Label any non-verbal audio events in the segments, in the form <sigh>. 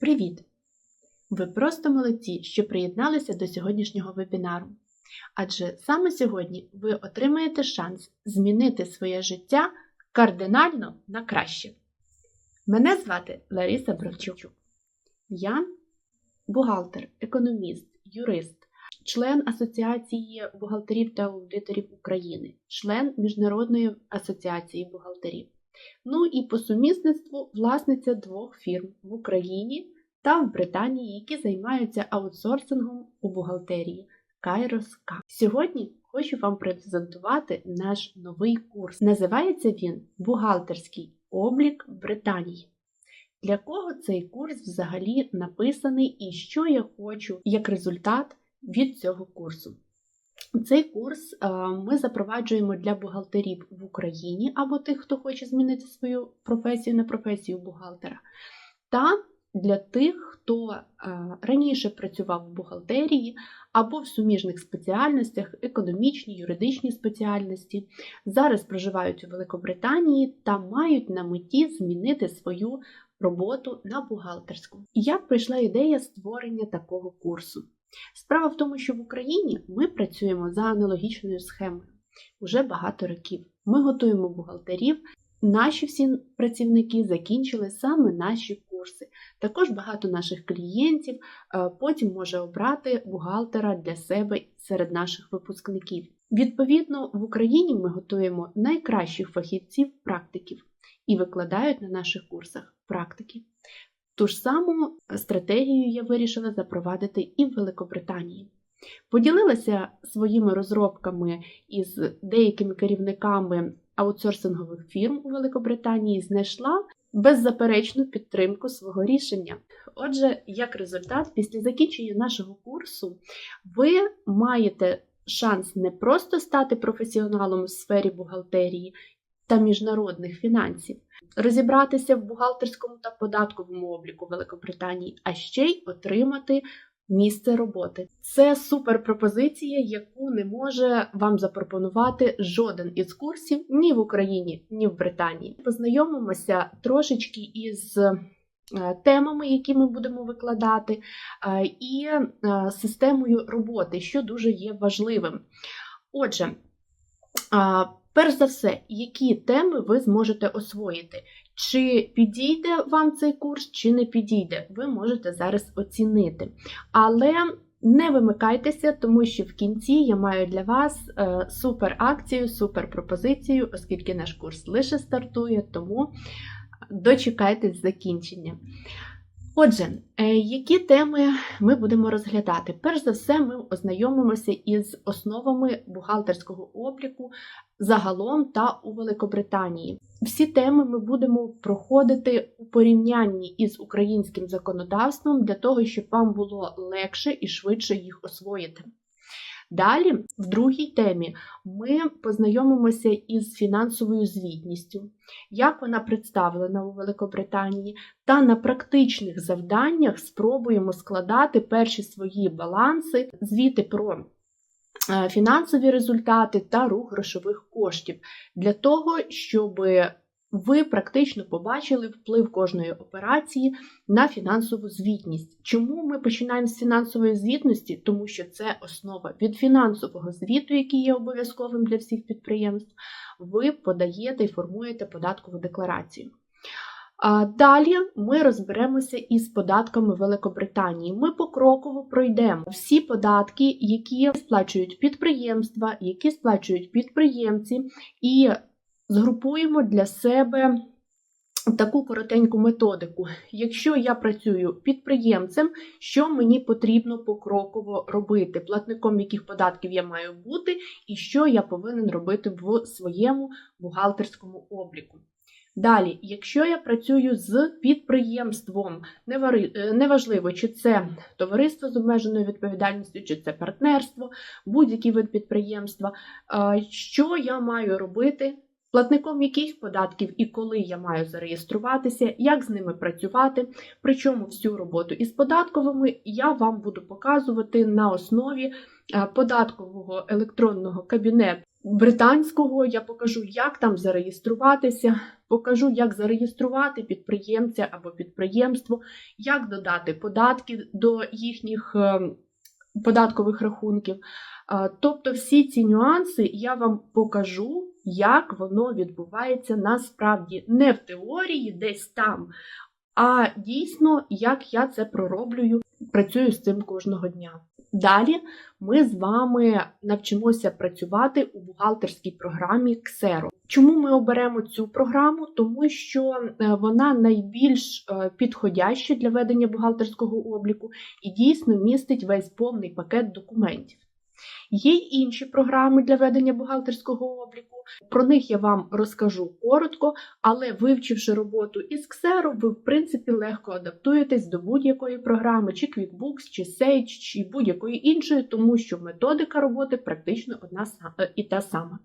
Привіт! Ви просто молодці, що приєдналися до сьогоднішнього вебінару. Адже саме сьогодні ви отримаєте шанс змінити своє життя кардинально на краще. Мене звати Лариса Бровчук. Я бухгалтер, економіст, юрист, член Асоціації бухгалтерів та аудиторів України, член Міжнародної асоціації бухгалтерів. Ну і по сумісництву власниця двох фірм в Україні та в Британії, які займаються аутсорсингом у бухгалтерії K. Сьогодні хочу вам презентувати наш новий курс. Називається він Бухгалтерський облік Британії. Для кого цей курс взагалі написаний і що я хочу як результат від цього курсу? Цей курс ми запроваджуємо для бухгалтерів в Україні або тих, хто хоче змінити свою професію на професію бухгалтера, та для тих, хто раніше працював в бухгалтерії або в суміжних спеціальностях, економічні, юридичні спеціальності, зараз проживають у Великобританії та мають на меті змінити свою роботу на бухгалтерську. Як прийшла ідея створення такого курсу? Справа в тому, що в Україні ми працюємо за аналогічною схемою уже багато років. Ми готуємо бухгалтерів. Наші всі працівники закінчили саме наші курси. Також багато наших клієнтів потім може обрати бухгалтера для себе серед наших випускників. Відповідно, в Україні ми готуємо найкращих фахівців-практиків і викладають на наших курсах практики. Ту ж саму стратегію я вирішила запровадити і в Великобританії. Поділилася своїми розробками із деякими керівниками аутсорсингових фірм у Великобританії, знайшла беззаперечну підтримку свого рішення. Отже, як результат, після закінчення нашого курсу ви маєте шанс не просто стати професіоналом у сфері бухгалтерії та міжнародних фінансів, розібратися в бухгалтерському та податковому обліку Великобританії, а ще й отримати місце роботи. Це суперпропозиція, яку не може вам запропонувати жоден із курсів ні в Україні, ні в Британії. Познайомимося трошечки із. Темами, які ми будемо викладати, і системою роботи, що дуже є важливим. Отже, перш за все, які теми ви зможете освоїти? Чи підійде вам цей курс, чи не підійде, ви можете зараз оцінити. Але не вимикайтеся, тому що в кінці я маю для вас супер акцію, супер пропозицію, оскільки наш курс лише стартує, тому дочекайтесь закінчення. Отже, які теми ми будемо розглядати? Перш за все, ми ознайомимося із основами бухгалтерського обліку загалом та у Великобританії. Всі теми ми будемо проходити у порівнянні із українським законодавством для того, щоб вам було легше і швидше їх освоїти. Далі, в другій темі, ми познайомимося із фінансовою звітністю, як вона представлена у Великобританії, та на практичних завданнях спробуємо складати перші свої баланси, звіти про фінансові результати та рух грошових коштів для того, щоб ви практично побачили вплив кожної операції на фінансову звітність. Чому ми починаємо з фінансової звітності? Тому що це основа від фінансового звіту, який є обов'язковим для всіх підприємств, ви подаєте і формуєте податкову декларацію. Далі ми розберемося із податками Великобританії. Ми покроково пройдемо всі податки, які сплачують підприємства, які сплачують підприємці, і згрупуємо для себе таку коротеньку методику. Якщо я працюю підприємцем, що мені потрібно покроково робити, платником яких податків я маю бути, і що я повинен робити в своєму бухгалтерському обліку. Далі, якщо я працюю з підприємством, неважливо, чи це товариство з обмеженою відповідальністю, чи це партнерство, будь-який вид підприємства, що я маю робити платником яких податків і коли я маю зареєструватися, як з ними працювати. Причому всю роботу із податковими я вам буду показувати на основі податкового електронного кабінету британського я покажу, як там зареєструватися, покажу, як зареєструвати підприємця або підприємство, як додати податки до їхніх е, податкових рахунків. Е, Тобто всі ці нюанси я вам покажу, як воно відбувається насправді, не в теорії, десь там, а дійсно, як я це пророблюю, працюю з цим кожного дня. Далі ми з вами навчимося працювати у бухгалтерській програмі Xero. Чому ми оберемо цю програму? Тому що е, вона найбільш е, підходяща для ведення бухгалтерського обліку і дійсно містить весь повний пакет документів. Є й інші програми для ведення бухгалтерського обліку. Про них я вам розкажу коротко, але вивчивши роботу із Xero, ви в принципі легко адаптуєтесь до будь-якої програми, чи QuickBooks, чи Sage, чи будь-якої іншої, тому що методика роботи практично одна е, і та сама.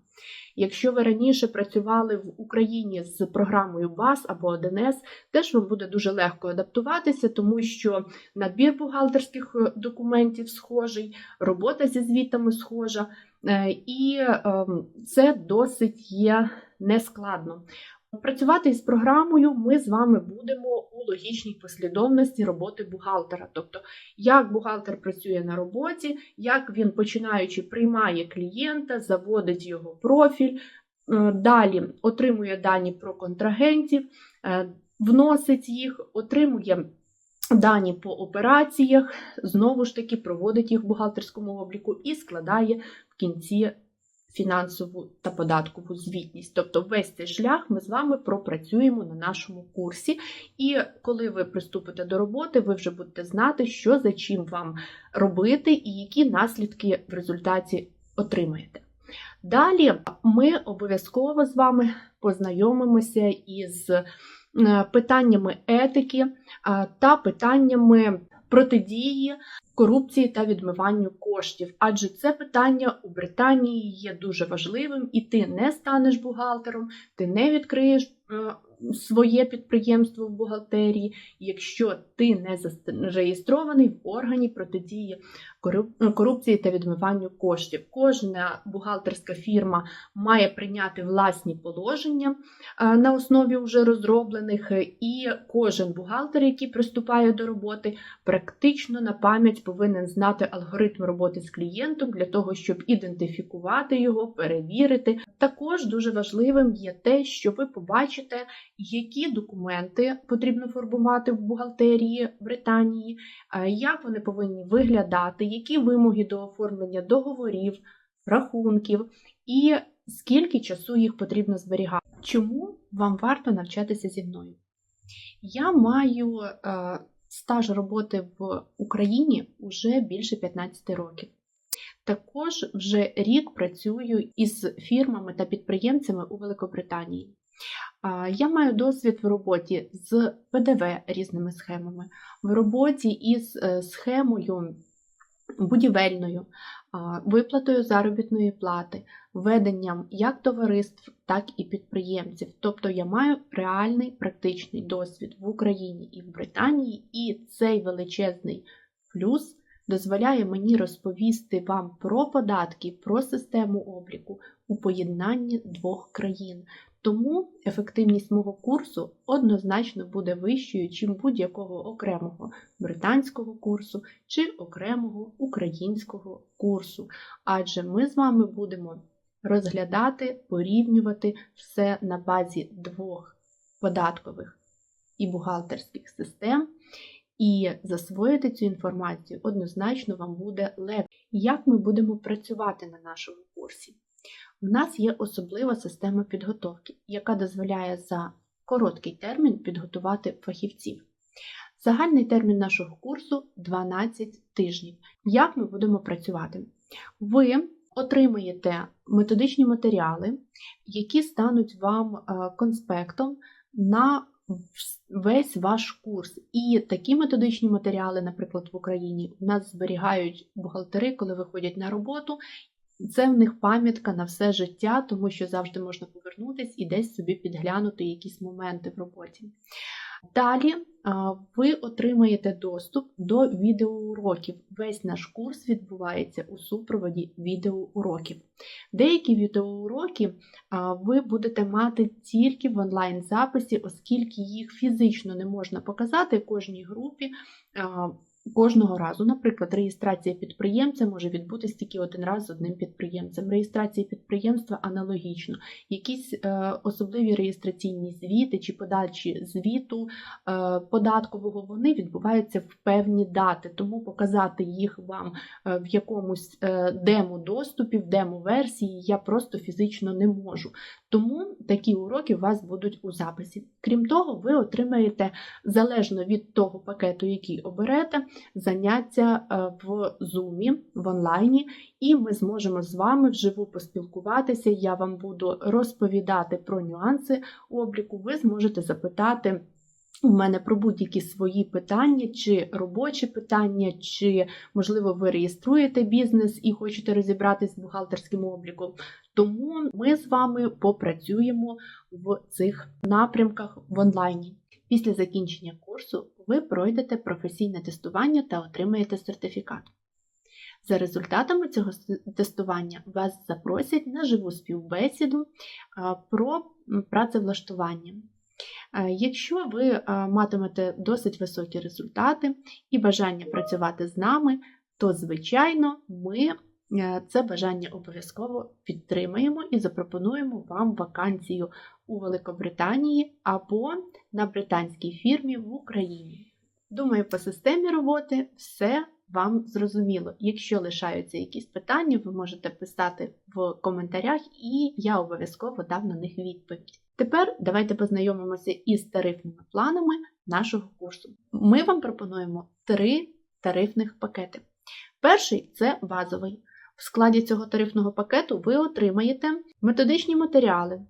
Якщо ви раніше працювали в Україні з програмою БАС або 1С, теж вам буде дуже легко адаптуватися, тому що набір бухгалтерських е, документів схожий, робота зі звітами схожа, е, і ем, це досить є нескладно. Працювати із програмою ми з вами будемо у логічній послідовності роботи бухгалтера. Тобто, як бухгалтер працює на роботі, як він починаючи приймає клієнта, заводить його профіль, е, далі отримує дані про контрагентів, е, вносить їх, отримує дані по операціях, знову ж таки проводить їх в бухгалтерському обліку і складає в кінці фінансову та податкову звітність. Тобто весь цей шлях ми з вами пропрацюємо на нашому курсі. І коли ви приступите до роботи, ви вже будете знати, що за чим вам робити і які наслідки в результаті отримаєте. Далі ми обов'язково з вами познайомимося із е, питаннями етики е, та питаннями протидії корупції та відмиванню коштів, адже це питання у Британії є дуже важливим, і ти не станеш бухгалтером, ти не відкриєш е, своє підприємство в бухгалтерії, якщо ти не зареєстрований в органі протидії корупції та відмиванню коштів. Кожна бухгалтерська фірма має прийняти власні положення е, на основі вже розроблених, і кожен бухгалтер, який приступає до роботи, практично на пам'ять повинен знати алгоритм роботи з клієнтом для того, щоб ідентифікувати його, перевірити. Також дуже важливим є те, що ви побачите, які документи потрібно формувати в бухгалтерії Британії, е, як вони повинні виглядати, які вимоги до оформлення договорів, рахунків і скільки часу їх потрібно зберігати. Чому вам варто навчатися зі мною? Я маю е, стаж роботи в Україні вже більше 15 років. Також вже рік працюю із фірмами та підприємцями у Великобританії. Я маю досвід в роботі з ПДВ різними схемами, в роботі із е, схемою будівельною, виплатою заробітної плати, веденням як товариств, так і підприємців. Тобто я маю реальний практичний досвід в Україні і в Британії, і цей величезний плюс дозволяє мені розповісти вам про податки, про систему обліку у поєднанні двох країн. Тому ефективність мого курсу однозначно буде вищою, чим будь-якого окремого британського курсу чи окремого українського курсу. Адже ми з вами будемо розглядати, порівнювати все на базі двох податкових і бухгалтерських систем. І засвоїти цю інформацію однозначно вам буде легше. Як ми будемо працювати на нашому курсі? У нас є особлива система підготовки, яка дозволяє за короткий термін підготувати фахівців. Загальний термін нашого курсу 12 тижнів. Як ми будемо працювати? Ви отримаєте методичні матеріали, які стануть вам е, конспектом на весь ваш курс. І такі методичні матеріали, наприклад, в Україні, у нас зберігають бухгалтери, коли виходять на роботу. Це в них пам'ятка на все життя, тому що завжди можна повернутися і десь собі підглянути якісь моменти в роботі. Далі ви отримаєте доступ до відеоуроків. Весь наш курс відбувається у супроводі відеоуроків. Деякі відеоуроки ви будете мати тільки в онлайн-записі, оскільки їх фізично не можна показати кожній групі. Кожного разу, наприклад, реєстрація підприємця може відбутися тільки один раз з одним підприємцем. Реєстрація підприємства аналогічно. Якісь е, особливі реєстраційні звіти чи подачі звіту е, податкового вони відбуваються в певні дати, тому показати їх вам е, в якомусь е, демо-доступі, в демо-версії я просто фізично не можу. Тому такі уроки у вас будуть у записі. Крім того, ви отримаєте залежно від того пакету, який оберете, заняття е, в Zoom, в онлайні, і ми зможемо з вами вживу поспілкуватися. Я вам буду розповідати про нюанси обліку. Ви зможете запитати. У мене про будь-які свої питання, чи робочі питання, чи, можливо, ви реєструєте бізнес і хочете розібратись з бухгалтерським обліком. Тому ми з вами попрацюємо в цих напрямках в онлайні. Після закінчення курсу ви пройдете професійне тестування та отримаєте сертифікат. За результатами цього тестування вас запросять на живу співбесіду про працевлаштування. Якщо ви матимете досить високі результати і бажання працювати з нами, то, звичайно, ми це бажання обов'язково підтримаємо і запропонуємо вам вакансію у Великобританії або на британській фірмі в Україні. Думаю, по системі роботи все вам зрозуміло. Якщо лишаються якісь питання, ви можете писати в коментарях, і я обов'язково дам на них відповідь. Тепер давайте познайомимося із тарифними планами нашого курсу. Ми вам пропонуємо три тарифних пакети. Перший це базовий. В складі цього тарифного пакету ви отримаєте методичні матеріали,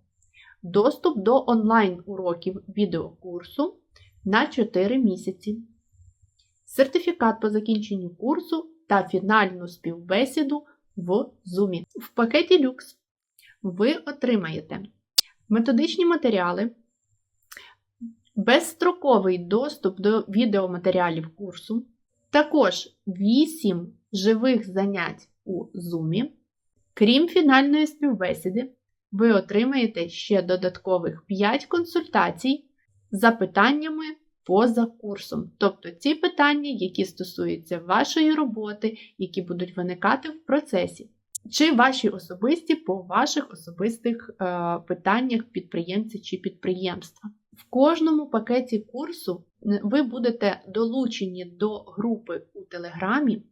доступ до онлайн-уроків відеокурсу на 4 місяці, сертифікат по закінченню курсу та фінальну співбесіду в Zoom. В пакеті Люкс ви отримаєте методичні матеріали, безстроковий доступ до відеоматеріалів курсу, також 8 живих занять у Zoom. Крім фінальної співбесіди, ви отримаєте ще додаткових 5 консультацій за питаннями поза курсом. Тобто ті питання, які стосуються вашої роботи, які будуть виникати в процесі. Чи ваші особисті по ваших особистих е, питаннях підприємця чи підприємства. В кожному пакеті курсу ви будете долучені до групи у Телеграмі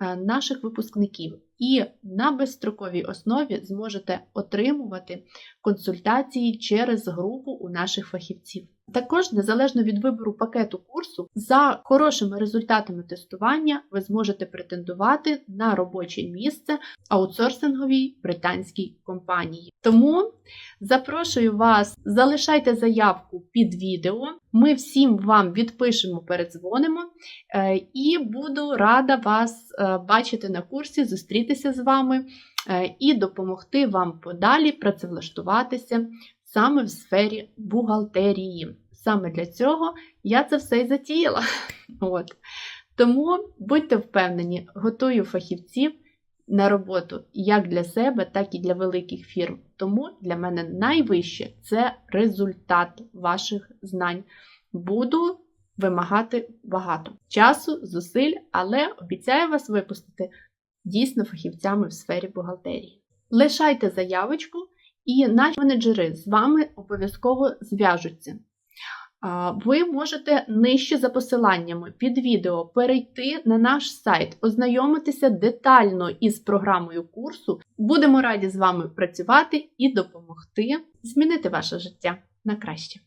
е, наших випускників і на безстроковій основі зможете отримувати консультації через групу у наших фахівців. Також, незалежно від вибору пакету курсу, за хорошими результатами тестування ви зможете претендувати на робоче місце аутсорсинговій британській компанії. Тому запрошую вас, залишайте заявку під відео. Ми всім вам відпишемо, передзвонимо, е, і буду рада вас е, бачити на курсі, зустрітися з вами е, і допомогти вам подалі працевлаштуватися саме в сфері бухгалтерії. Саме для цього я це все і затіяла. <laughs> От. Тому будьте впевнені, готую фахівців на роботу як для себе, так і для великих фірм. Тому для мене найвище це результат ваших знань. Буду вимагати багато часу, зусиль, але обіцяю вас випустити дійсно фахівцями в сфері бухгалтерії. Лишайте заявочку, і наші менеджери з вами обов'язково зв'яжуться. Ви можете нижче за посиланнями під відео перейти на наш сайт, ознайомитися детально із програмою курсу. Будемо раді з вами працювати і допомогти змінити ваше життя на краще.